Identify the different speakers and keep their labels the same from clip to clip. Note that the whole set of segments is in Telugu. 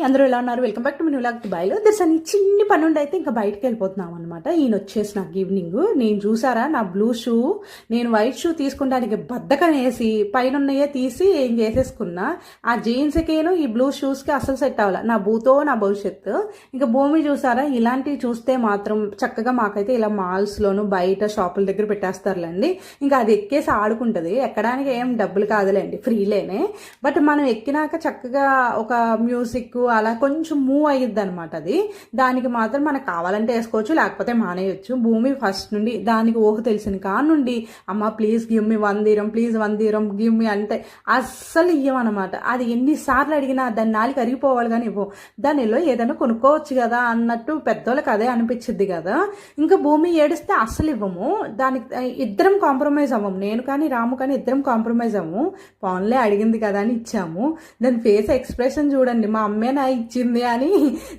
Speaker 1: అందరూ ఎలా ఉన్నారు? వెల్కమ్ బ్యాక్ టు మీ వ్లాగ్ దుబాయ్లో దర్శని చిన్ని పని ఉండి అయితే ఇంకా బయటకు వెళ్ళిపోతున్నాం అనమాట ఈయన వచ్చేసి నాకు ఈవినింగ్. నేను చూసారా? నా బ్లూ షూ నేను వైట్ షూ తీసుకుంటానికి బద్దకం వేసి పైన ఉన్నాయే తీసి ఏం చేసేసుకున్నా ఆ జీన్స్కేను ఈ బ్లూ షూస్కి అసలు సెట్ అవ్వాలి. నా భూతో నా భవిష్యత్తు. ఇంకా భూమి చూసారా? ఇలాంటివి చూస్తే మాత్రం చక్కగా మాకైతే ఇలా మాల్స్లోను బయట షాపుల దగ్గర పెట్టేస్తారులేండి. ఇంకా అది ఎక్కేసి ఆడుకుంటుంది. ఎక్కడానికి ఏం డబ్బులు కాదులేండి. ఫ్రీలేనే బట్ మనం ఎక్కినాక చక్కగా ఒక మ్యూజిక్ అలా కొంచెం మూవ్ అయ్యిద్ది అనమాట అది. దానికి మాత్రం మనకు కావాలంటే వేసుకోవచ్చు లేకపోతే మానేయచ్చు. భూమి ఫస్ట్ నుండి దానికి ఊహ తెలిసిన కా నుండి అమ్మ please give me one dirham please one dirham give me అంటే అస్సలు ఇవ్వమనమాట అది ఎన్నిసార్లు అడిగినా దాని నాలుగు అరిగిపోవాలి కానీ ఇవ్వం. దానిలో ఏదైనా కొనుక్కోవచ్చు కదా అన్నట్టు పెద్దోళ్ళకి అదే అనిపించింది కదా. ఇంకా భూమి ఏడిస్తే అస్సలు ఇవ్వము. దానికి ఇద్దరం కాంప్రమైజ్ అవ్వము. నేను కానీ రాము కానీ ఇద్దరం కాంప్రమైజ్ అవ్వము. పాన్లే అడిగింది కదా అని ఇచ్చాము. దాని ఫేస్ ఎక్స్ప్రెషన్ చూడండి. మా అమ్మే నా ఇచ్చింది అని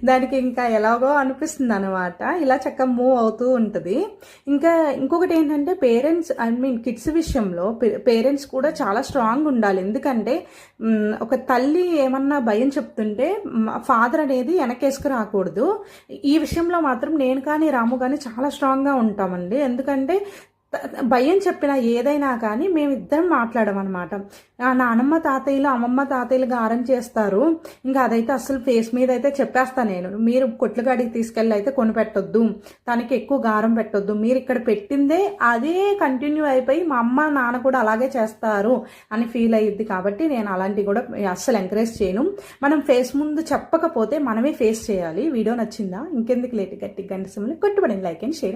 Speaker 1: దానికి ఇంకా ఎలాగో అనిపిస్తుంది అనమాట ఇలా చక్కగా మూవ్ అవుతూ ఉంటుంది. ఇంకా ఇంకొకటి ఏంటంటే పేరెంట్స్ ఐ మీన్ కిడ్స్ విషయంలో పేరెంట్స్ కూడా చాలా స్ట్రాంగ్ ఉండాలి. ఎందుకంటే ఒక తల్లి ఏమన్నా భయం చెప్తుంటే ఫాదర్ అనేది వెనకేసుకు రాకూడదు. ఈ విషయంలో మాత్రం నేను కానీ రాము కానీ చాలా స్ట్రాంగ్గా ఉంటామండి. ఎందుకంటే భయం చెప్పిన ఏదైనా కానీ మేమిద్దరం మాట్లాడమన్నమాట. అనమాట నానమ్మ తాతయ్యలు అమ్మమ్మ తాతయ్యలు గారం చేస్తారు. ఇంకా అదైతే అసలు ఫేస్ మీద అయితే చెప్పేస్తాను నేను. మీరు కొట్లుగాడికి తీసుకెళ్ళి అయితే కొనిపెట్టొద్దు తనకి ఎక్కువ గారం పెట్టొద్దు. మీరు ఇక్కడ పెట్టిందే అదే కంటిన్యూ అయిపోయి మా అమ్మ నాన్న కూడా అలాగే చేస్తారు అని ఫీల్ అయ్యిద్ది కాబట్టి నేను అలాంటివి కూడా అస్సలు ఎంకరేజ్ చేయను. మనం ఫేస్ ముందు చెప్పకపోతే మనమే ఫేస్ చేయాలి. వీడియో నచ్చిందా? ఇంకెందుకు లేట్? గట్టి గంట సమయంలో కొట్టుబడింది లైక్ అండ్ షేర్